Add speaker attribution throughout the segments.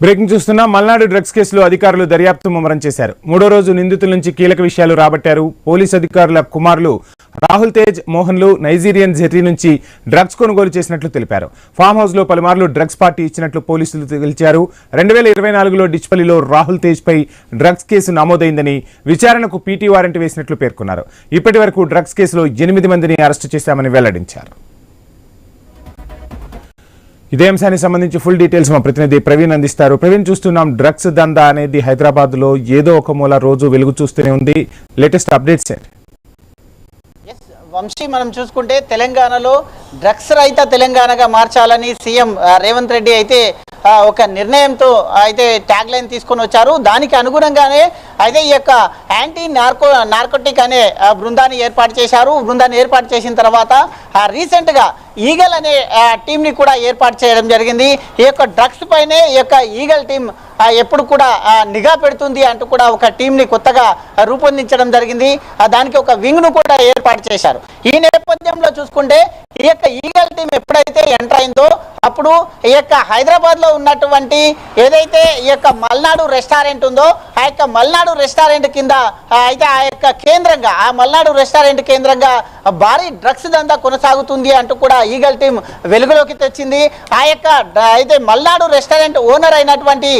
Speaker 1: Breaking చూస్తున్నా Malnadu drugs కేసులో అధికారులు దర్యాప్తు ముమ్మరం చేశారు. మూడో రోజు నిందితుల నుంచి కీలక విషయాలు రాబట్టారు. పోలీస్ అధికారుల కుమారులు రాహుల్ తేజ్ మోహన్లు నైజీరియన్ జెర్రీ నుంచి డ్రగ్స్ కొనుగోలు చేసినట్లు తెలిపారు. ఫామ్ హౌస్లో పలుమార్లు డ్రగ్స్ పార్టీ ఇచ్చినట్లు పోలీసులు తెలిచారు. రెండు వేల ఇరవై నాలుగులో డిచ్పల్లిలో రాహుల్ తేజ్పై డ్రగ్స్ కేసు నమోదైందని విచారణకు పీటీ వారెంట్ వేసినట్లు పేర్కొన్నారు. ఇప్పటి వరకు డ్రగ్స్ కేసులో ఎనిమిది మందిని అరెస్టు చేశామని వెల్లడించారు. ఇదే అంశానికి సంబంధించి ఫుల్ డీటెయిల్స్ మా ప్రతినిధి ప్రవీణ్ అందిస్తారు. ప్రవీణ్ చూస్తున్నాం డ్రగ్స్ దందా అనేది హైదరాబాద్లో ఏదో ఒక మూల రోజు వెలుగు చూస్తూనే ఉంది. లేటెస్ట్ అప్డేట్స్ ఏంటి?
Speaker 2: వంశీ మనం చూసుకుంటే తెలంగాణలో డ్రగ్స్ రహిత తెలంగాణగా మార్చాలని సీఎం రేవంత్ రెడ్డి అయితే ఒక నిర్ణయంతో అయితే ట్యాగ్ లైన్ తీసుకొని వచ్చారు. దానికి అనుగుణంగానే అయితే ఈ యొక్క యాంటీ నార్కో నార్కోటిక్ అనే బృందాన్ని ఏర్పాటు చేశారు. బృందాన్ని ఏర్పాటు చేసిన తర్వాత ఆ, రీసెంట్గా ఈగల్ అనే టీంని కూడా ఏర్పాటు చేయడం జరిగింది. ఈ యొక్క డ్రగ్స్ పైనే ఈ యొక్క ఈగల్ టీం ఎప్పుడు కూడా నిఘా పెడుతుంది అంటూ కూడా ఒక టీంని కొత్తగా రూపొందించడం జరిగింది. దానికి ఒక వింగ్ను కూడా ఏర్పాటు చేశారు. ఈ నేపథ్యంలో చూసుకుంటే ఈ యొక్క ఈగల్ టీం ఎప్పుడైతే ఎంటర్ అయిందో అప్పుడు ఈ యొక్క హైదరాబాద్లో ఉన్నటువంటి ఏదైతే ఈ యొక్క మల్నాడు రెస్టారెంట్ ఉందో ఆ యొక్క మల్నాడు రెస్టారెంట్ కింద అయితే ఆ యొక్క కేంద్రంగా ఆ మల్నాడు రెస్టారెంట్ కేంద్రంగా భారీ డ్రగ్స్ దందా కొనసాగుతుంది అంటూ కూడా ఈగల్ టీం వెలుగులోకి తెచ్చింది. ఆ యొక్క అయితే మల్నాడు రెస్టారెంట్ ఓనర్ అయినటువంటి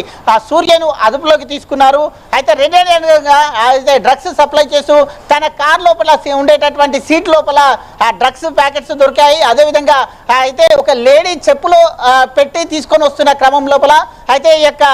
Speaker 2: సూర్యను అదుపులోకి తీసుకున్నారు. అయితే రెండే అయితే డ్రగ్స్ సప్లై చేస్తూ తన కార్ లోపల ఉండేటటువంటి సీట్ లోపల ఆ డ్రగ్స్ ప్యాకెట్స్ దొరికాయి. అదేవిధంగా అయితే ఒక లేడీ చెప్పులో పెట్టి తీసుకొని వస్తున్న క్రమం లోపల అయితే ఈ యొక్క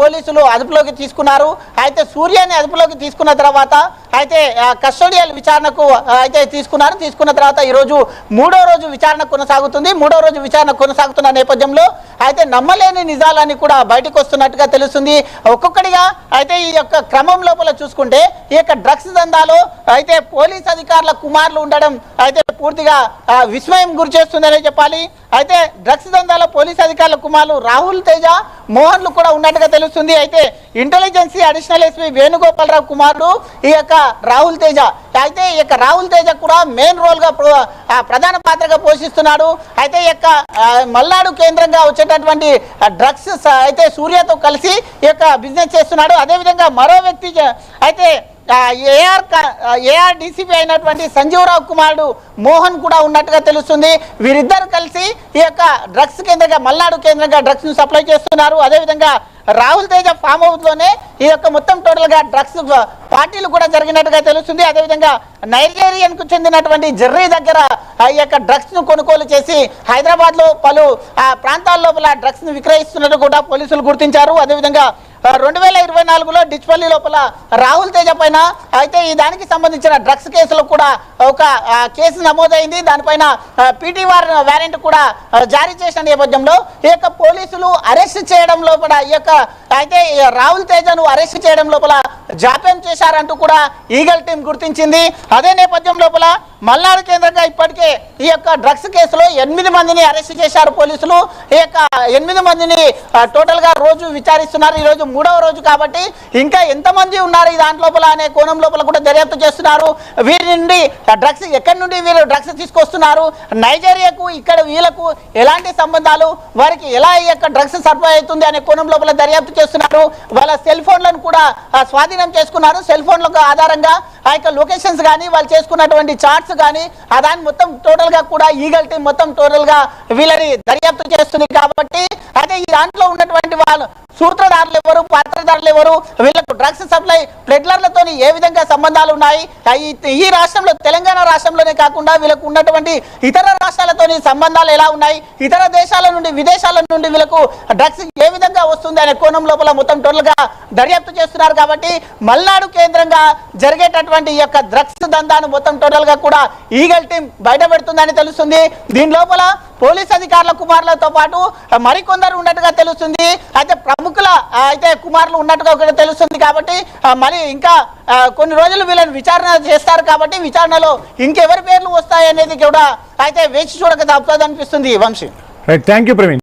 Speaker 2: పోలీసులు అదుపులోకి తీసుకున్నారు. అయితే సూర్యాన్ని అదుపులోకి తీసుకున్న తర్వాత అయితే కస్టోడియల్ విచారణకు అయితే తీసుకున్నారు. తీసుకున్న తర్వాత ఈరోజు మూడో రోజు విచారణ కొనసాగుతుంది. మూడో రోజు విచారణ కొనసాగుతున్న నేపథ్యంలో అయితే నమ్మలేని నిజాలని కూడా బయటకు వస్తున్నట్టుగా తెలుస్తుంది. ఒక్కొక్కటిగా అయితే ఈ యొక్క క్రమం లోపల చూసుకుంటే ఈ యొక్క డ్రగ్స్ దందాలో అయితే పోలీస్ అధికారుల కుమారులు ఉండడం అయితే పూర్తిగా విస్మయం గురి చేస్తుందనే చెప్పాలి. అయితే డ్రగ్స్ దందాలో పోలీస్ అధికారుల కుమారులు రాహుల్ తేజ మోహన్లు కూడా ఉన్నట్టుగా తెలుస్తుంది. అయితే ఇంటెలిజెన్సీ అడిషనల్ ఎస్పీ వేణుగోపాలరావు కుమారుడు ఈ యొక్క రాహుల్ తేజ. అయితే ఈ యొక్క రాహుల్ తేజ కూడా మెయిన్ రోల్గా ప్రధాన పాత్రగా పోషిస్తున్నాడు. అయితే ఈ యొక్క మల్నాడు కేంద్రంగా వచ్చేటటువంటి డ్రగ్స్ అయితే సూర్యతో కలిసి ఈ యొక్క బిజినెస్ చేస్తున్నాడు. అదేవిధంగా మరో వ్యక్తి అయితే ఏఆర్ ఏఆర్ అయినటువంటి సంజీవరావు కుమారుడు మోహన్ కూడా ఉన్నట్టుగా తెలుస్తుంది. వీరిద్దరు కలిసి ఈ యొక్క డ్రగ్స్ కేంద్రంగా మల్నాడు కేంద్రంగా డ్రగ్స్ను సప్లై చేస్తున్నారు. అదేవిధంగా రాహుల్ తేజ ఫామ్ హౌస్లోనే ఈ యొక్క మొత్తం టోటల్గా డ్రగ్స్ పార్టీలు కూడా జరిగినట్టుగా తెలుస్తుంది. అదేవిధంగా నైజీరియన్కు చెందినటువంటి జెర్రీ దగ్గర ఈ యొక్క డ్రగ్స్ను కొనుగోలు చేసి హైదరాబాద్లో పలు ఆ ప్రాంతాల లోపల డ్రగ్స్ను విక్రయిస్తున్నట్టు కూడా పోలీసులు గుర్తించారు. అదేవిధంగా రెండు వేల ఇరవై నాలుగులో డిచ్పల్లి లోపల రాహుల్ తేజ పైన అయితే ఈ దానికి సంబంధించిన డ్రగ్స్ కేసులో కూడా ఒక కేసు నమోదైంది. దానిపైన పీటీ వార్ వారెంట్ కూడా జారీ చేసిన నేపథ్యంలో ఈ యొక్క పోలీసులు అరెస్ట్ చేయడం లోపల ఈ యొక్క అయితే రాహుల్ తేజను అరెస్ట్ చేయడం లోపల జాప్యం చేశారంటూ కూడా ఈగల్ టీం గుర్తించింది. అదే నేపథ్యం లోపల మల్నాడు కేంద్రంగా ఇప్పటికే ఈ యొక్క డ్రగ్స్ కేసులో ఎనిమిది మందిని అరెస్ట్ చేశారు పోలీసులు. ఈ యొక్క ఎనిమిది మందిని టోటల్గా రోజు విచారిస్తున్నారు. ఈ రోజు మూడవ రోజు కాబట్టి ఇంకా ఎంతమంది ఉన్నారు ఈ దాంట్లో లోపల అనే కోణం లోపల కూడా దర్యాప్తు చేస్తున్నారు. వీరి నుండి డ్రగ్స్ ఎక్కడి నుండి వీరు డ్రగ్స్ తీసుకొస్తున్నారు? నైజీరియాకు ఇక్కడ వీళ్ళకు ఎలాంటి సంబంధాలు? వారికి ఎలా ఈ యొక్క డ్రగ్స్ సరఫరా అవుతుంది అనే కోణం లోపల దర్యాప్తు చేస్తున్నారు. వాళ్ళ సెల్ ఫోన్లను కూడా స్వాధీనం చేసుకున్నారు. సెల్ ఫోన్లకు ఆధారంగా ఆ యొక్క లొకేషన్స్ కానీ వాళ్ళు చేసుకున్నటువంటి చార్ట్స్ కానీ ఆ దాన్ని మొత్తం టోటల్గా కూడా ఈగల్ టీం మొత్తం టోటల్గా వీళ్ళని దర్యాప్తు చేస్తుంది కాబట్టి అయితే ఈ దాంట్లో ఉన్నటువంటి వాళ్ళు సూత్రధారులు ఎవరు పాత్రధారులు ఎవరు వీళ్ళకు డ్రగ్స్ సప్లై ప్లెడ్లర్లతో ఏ విధంగా సంబంధాలు ఉన్నాయి? ఈ- రాష్ట్రంలో తెలంగాణ రాష్ట్రంలోనే కాకుండా వీళ్ళకు ఉన్నటువంటి ఇతర రాష్ట్రాలతోని సంబంధాలు ఎలా ఉన్నాయి? ఇతర దేశాల నుండి విదేశాల నుండి వీళ్ళకు డ్రగ్స్ ఏ విధంగా వస్తుంది అనే కోణం లోపల మొత్తం టోటల్గా దర్యాప్తు చేస్తున్నారు కాబట్టి మల్నాడు కేంద్రంగా జరిగేటటువంటి ఈ యొక్క డ్రగ్స్ దందాను మొత్తం టోటల్గా కూడా ఈగల్ టీం బయటపెడుతుందని తెలుస్తుంది. దీని లోపల పోలీస్ అధికారుల కుమారులతో పాటు మరికొందరు ఉన్నట్టుగా తెలుస్తుంది. అయితే ప్రముఖుల అయితే కుమారులు ఉన్నట్టుగా కూడా తెలుస్తుంది కాబట్టి మరి ఇంకా కొన్ని రోజులు వీళ్ళని విచారణ చేస్తారు కాబట్టి విచారణలో ఇంకెవరి పేర్లు వస్తాయనేది కూడా అయితే వేచి చూడక తప్పదు అనిపిస్తుంది. వంశీ.
Speaker 1: Thank you Praveen.